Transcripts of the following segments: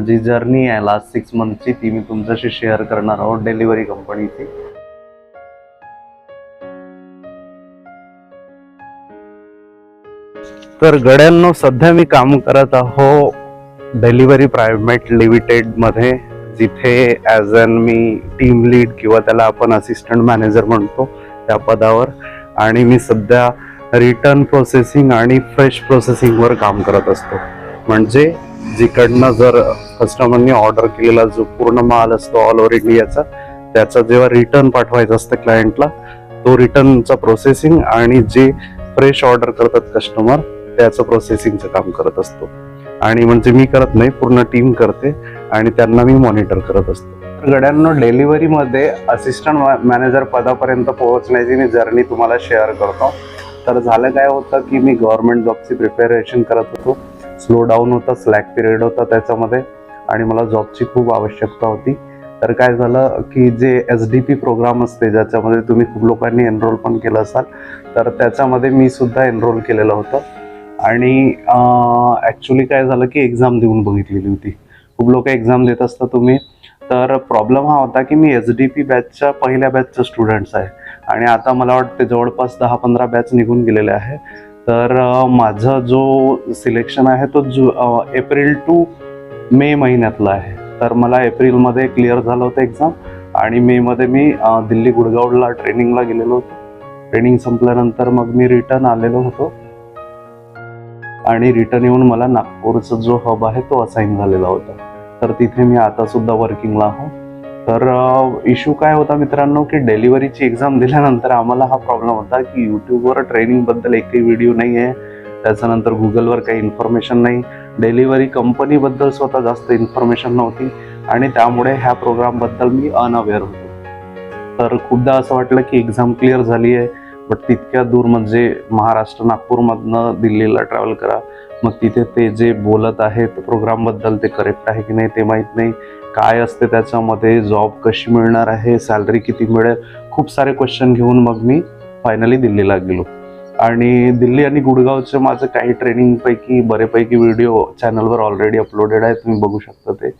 जी journey आहे. Last six मंथची ती मी तुमच्याशी शेअर करणार आहोत डिलिव्हरी कंपनीची तर गड्यांनो सध्या मी काम करत आहो डिलिव्हरी प्रायव्हेट लिमिटेडमध्ये जिथे ॲज अन मी टीम लीड किंवा त्याला आपण असिस्टंट मॅनेजर म्हणतो त्या पदावर. आणि मी सध्या रिटर्न प्रोसेसिंग आणि फ्रेश प्रोसेसिंगवर काम करत असतो. म्हणजे जिकडनं जर कस्टमरनी ऑर्डर केलेला जो पूर्ण माल असतो ऑल ओव्हर इंडियाचा त्याचा जेव्हा रिटर्न पाठवायचं असतं क्लायंटला तो रिटर्नचा प्रोसेसिंग आणि जे फ्रेश ऑर्डर करतात कस्टमर त्याचं प्रोसेसिंगचं काम करत असतो. आणि म्हणजे मी करत नाही पूर्ण टीम करते आणि त्यांना मी मॉनिटर करत असतो. तर गड्यांनो डिलिव्हरीमध्ये असिस्टंट मॅनेजर पदापर्यंत पोहोचण्याची मी जर्नी तुम्हाला शेअर करतो. तर झालं काय होतं की मी गव्हर्नमेंट जॉबची प्रिपेरेशन करत होतो. स्लो डाऊन होता स्लॅक पिरियड होता त्याच्यामध्ये. आणि मला जॉबची खूप आवश्यकता होती. तर काय झालं की जे एस डी पी प्रोग्राम असते ज्याच्यामध्ये तुम्ही खूप लोकांनी एनरोल पण केलं असाल तर त्याच्यामध्ये मी सुद्धा एनरोल केलेलं होतं. आणि ॲक्च्युली काय झालं की एक्झाम देऊन बघितलेली होती. खूप लोक एक्झाम देत असता तुम्ही. तर प्रॉब्लेम हा होता की मी एस डी पी बॅचच्या पहिल्या बॅचचं स्टुडंट्स आहे. आणि आता मला वाटते जवळपास दहा पंधरा बॅच निघून गेलेले आहे. तर माझा जो सिलेक्शन आहे तो जु एप्रिल टू मे महिन्यातला आहे. तर मला एप्रिलमध्ये क्लिअर झालं होतं एक्झाम आणि मेमध्ये मी दिल्ली गुडगावला ट्रेनिंगला गेलेलो होतो. ट्रेनिंग संपल्यानंतर मग मी रिटर्न आलेलो होतो. आणि रिटर्न येऊन मला नागपूरचा जो हब आहे तो असाईन झालेला होता. तर तिथे मी आता सुद्धा वर्किंगला आहो. तर इशू काय होता मित्रांनो की डिलिव्हरीची एक्झाम दिल्यानंतर आम्हाला हा प्रॉब्लेम होता की यूट्यूबवर ट्रेनिंगबद्दल एकही व्हिडिओ नाही आहे त्याच्यानंतर गुगलवर काही इन्फॉर्मेशन नाही. डिलिव्हरी कंपनीबद्दल स्वतः जास्त इन्फॉर्मेशन नव्हती आणि त्यामुळे ह्या प्रोग्रामबद्दल मी अनअवेअर होतो. तर खूपदा असं वाटलं की एक्झाम क्लिअर झाली आहे बट तितक्या दूर म्हणजे महाराष्ट्र नागपूरमधनं दिल्लीला ट्रॅव्हल करा. मग तिथे ते जे बोलत आहेत प्रोग्रामबद्दल ते करेक्ट आहे की नाही ते माहीत नाही. काय असते त्याच्यामध्ये जॉब कशी मिळणार आहे सॅलरी किती मिळेल? खूप सारे क्वेश्चन घेऊन मग मी फायनली दिल्लीला गेलो. आणि दिल्ली आणि गुडगावचे माझं काही ट्रेनिंगपैकी बरेपैकी व्हिडिओ चॅनलवर ऑलरेडी अपलोडेड आहे तुम्ही बघू शकता ते.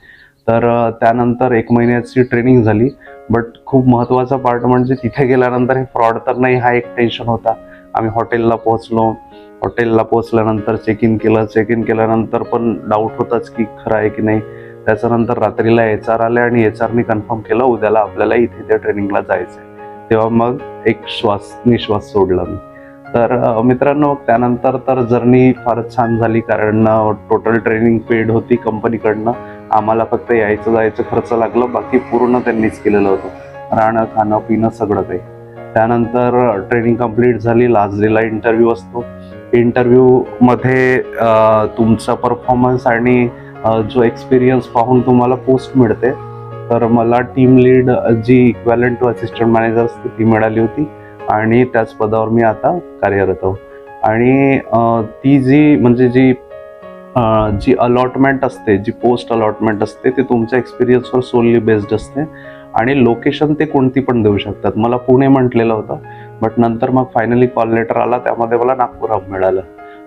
तर त्यानंतर एक महिन्याची ट्रेनिंग झाली. बट खूप महत्त्वाचा पार्ट म्हणजे तिथे गेल्यानंतर हे फ्रॉड तर नाही हा एक टेन्शन होता. आम्ही हॉटेलला पोहोचलो. हॉटेलला पोहोचल्यानंतर चेक इन केलं. चेक इन केल्यानंतर पण डाऊट होताच की खरं आहे की नाही. त्याच्यानंतर रात्रीला एच आर आले आणि एच आरने कन्फर्म केलं उद्याला आपल्याला इथे त्या ट्रेनिंगला जायचं आहे तेव्हा मग एक श्वास निश्वास सोडला मी. तर मित्रांनो त्यानंतर तर जर्नी फारच छान झाली कारण टोटल ट्रेनिंग पेड होती कंपनीकडनं आम्हाला फक्त यायचं जायचं खर्च लागलं बाकी पूर्ण त्यांनीच केलेलं होतं. राहणं खाणं पिणं सगळं काही. त्यानंतर ट्रेनिंग कंप्लीट झाली लास्ट डेला इंटरव्ह्यू असतो इंटरव्ह्यूमध्ये तुमचा परफॉर्मन्स आणि जो एक्सपिरियन्स पाहून तुम्हाला पोस्ट मिळते. तर मला टीम लीड जी इक्वॅलंट टू असिस्टंट मॅनेजर असते ती मिळाली होती. आणि त्याच पदावर मी आता कार्यरत आहो. आणि ती जी म्हणजे जी जी अलॉटमेंट असते जी पोस्ट अलॉटमेंट असते ते तुमच्या एक्सपिरियन्सवर सोलली बेस्ड असते. आणि लोकेशन ते कोणती पण देऊ शकतात. मला पुणे म्हटलेलं होतं बट नंतर मग फायनली कॉल लेटर आला त्यामध्ये मला नागपूर हब मिळालं.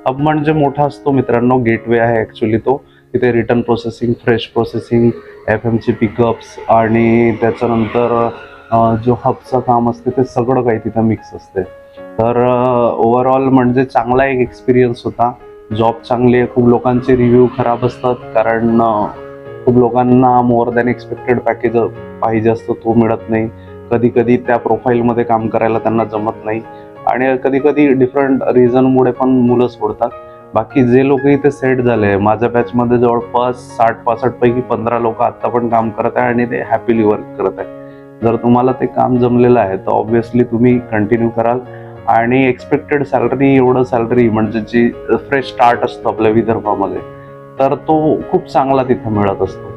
हब म्हणजे मोठा असतो मित्रांनो गेटवे आहे ॲक्च्युली तो. तिथे return processing fresh processing F एमची pickups आणि त्याच्यानंतर जो हबचं काम असते ते सगळं काही तिथं मिक्स असते. तर ओव्हरऑल म्हणजे चांगला एक एक्सपिरियन्स होता. जॉब चांगली आहे खूप लोकांचे रिव्ह्यू खराब असतात. कारण खूप लोकांना मोर दॅन एक्सपेक्टेड पॅकेज पाहिजे असतं तो मिळत नाही. कधी कधी त्या प्रोफाईलमध्ये काम करायला त्यांना जमत नाही. आणि कधी कधी डिफरंट रिझनमुळे पण मुलं सोडतात. बाकी जे लोक इथे सेट झाले माझ्या बॅचमध्ये जवळपास साठ पासष्ट पैकी पंधरा लोक आत्ता पण काम करत आहे आणि ते हॅपीली वर्क करत आहे जर तुम्हाला ते काम जमलेलं आहे तर ऑब्व्हियसली तुम्ही कंटिन्यू कराल. आणि एक्सपेक्टेड सॅलरी एवढं सॅलरी म्हणजे जी फ्रेश स्टार्ट असतो आपल्या विदर्भामध्ये तर तो खूप चांगला तिथं मिळत असतो.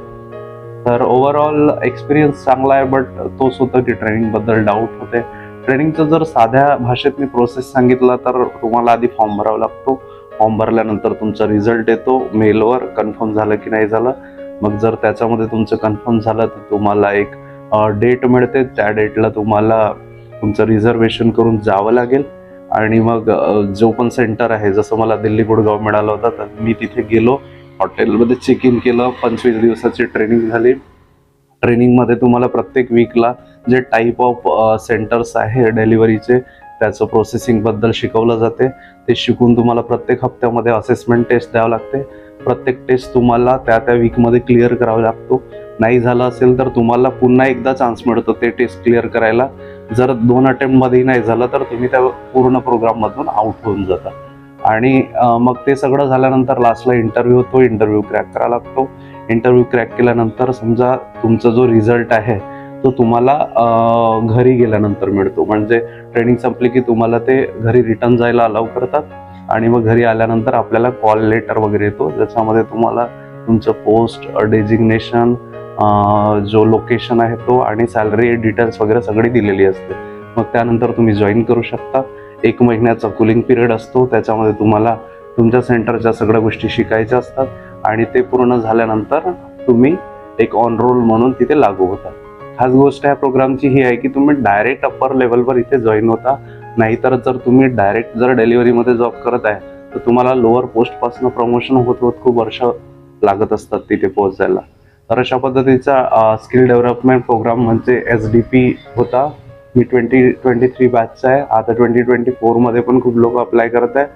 तर ओव्हरऑल एक्सपिरियन्स चांगला आहे बट तोच होतं की ट्रेनिंगबद्दल डाऊट होते. ट्रेनिंगचं जर साध्या भाषेत मी प्रोसेस सांगितला तर तुम्हाला आधी फॉर्म भरावा लागतो. फॉर्म भरल्यानंतर तुमचा रिझल्ट येतो मेलवर कन्फर्म झालं की नाही झालं. मग जर त्याच्यामध्ये तुमचं कन्फर्म झालं तर तुम्हाला एक डेट मिळते. त्या डेटला तुम्हाला तुमचं रिझर्वेशन करून जावं लागेल. आणि मग जो पण सेंटर आहे जसं मला दिल्ली गुडगाव मिळाला होता तर मी तिथे गेलो. हॉटेलमध्ये चेक इन केलं. पंचवीस दिवसाची ट्रेनिंग झाली. ट्रेनिंगमध्ये तुम्हाला प्रत्येक वीकला जे टाईप ऑफ सेंटर्स आहे डिलिव्हरीचे त्याचं प्रोसेसिंगबद्दल शिकवलं जाते. ते शिकून तुम्हाला प्रत्येक हप्त्यामध्ये असेसमेंट टेस्ट द्यावं लागते. प्रत्येक टेस्ट तुम्हाला त्या त्या वीकमध्ये क्लिअर करावा लागतो. नाही झालं असेल तर तुम्हाला पुन्हा एकदा चान्स मिळतो ते टेस्ट क्लिअर करायला. जर दोन अटेम्प्टमध्येही नाही झालं तर तुम्ही त्या पूर्ण प्रोग्राममधून आउट होऊन जाता. आणि मग ते सगळं झाल्यानंतर लास्टला इंटरव्ह्यू होतो इंटरव्ह्यू क्रॅक करावा लागतो. इंटरव्ह्यू क्रॅक केल्यानंतर समजा तुमचा जो रिझल्ट आहे तो तुम्हाला घरी गेल्यानंतर मिळतो. म्हणजे ट्रेनिंग संपली की तुम्हाला ते घरी रिटर्न जायला अलाव करतात. आणि मग घरी आल्यानंतर आपल्याला कॉल लेटर वगैरे येतो. ज्याच्यामध्ये तुम्हाला तुमचं पोस्ट डेजिग्नेशन जो लोकेशन आहे तो आणि सॅलरी डिटेल्स वगैरे सगळी दिलेली असते. मग त्यानंतर तुम्ही जॉईन करू शकता. एक महिन्याचा कुलिंग पिरियड असतो. त्याच्यामध्ये तुम्हाला तुमच्या सेंटरच्या सगळ्या गोष्टी शिकायच्या असतात आणि ते पूर्ण झाल्यानंतर तुम्ही एक ऑन रोल म्हणून तिथे लागू होता. खास गोष्ट या प्रोग्रामची ही आहे की तुम्ही डायरेक्ट अप्पर लेवलवर इथे जॉईन होता. नाहीतर जर तुम्ही डायरेक्ट जर डिलिव्हरीमध्ये जॉब करत आहे तर तुम्हाला लोअर पोस्टपासून प्रमोशन होत होत खूप वर्ष लागत असतात तिथे पोहोचायला. तर अशा पद्धतीचा स्किल डेव्हलपमेंट प्रोग्राम म्हणजे एस डी पी होता. मी ट्वेंटी ट्वेंटी थ्री बॅचचा आहे. आता ट्वेंटी ट्वेंटी फोरमध्ये पण खूप लोक अप्लाय करत आहे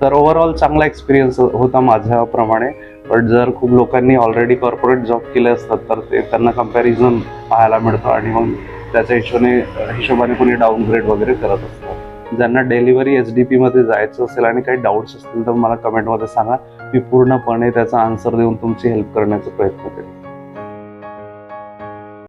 तर ओव्हरऑल चांगला एक्सपिरियन्स होता माझ्याप्रमाणे. बट जर खूप लोकांनी ऑलरेडी कॉर्पोरेट जॉब केले असतात तर ते त्यांना कंपॅरिझन पाहायला मिळतं आणि मग त्याच्या हिशोबाने हिशोबाने कोणी डाऊनग्रेड वगैरे करत असतात. ज्यांना डिलिव्हरी एस डी पीमध्ये जायचं असेल आणि काही डाऊट्स असतील तर मला कमेंटमध्ये सांगा. मी पूर्णपणे त्याचा आन्सर देऊन तुमची हेल्प करण्याचा प्रयत्न करेन.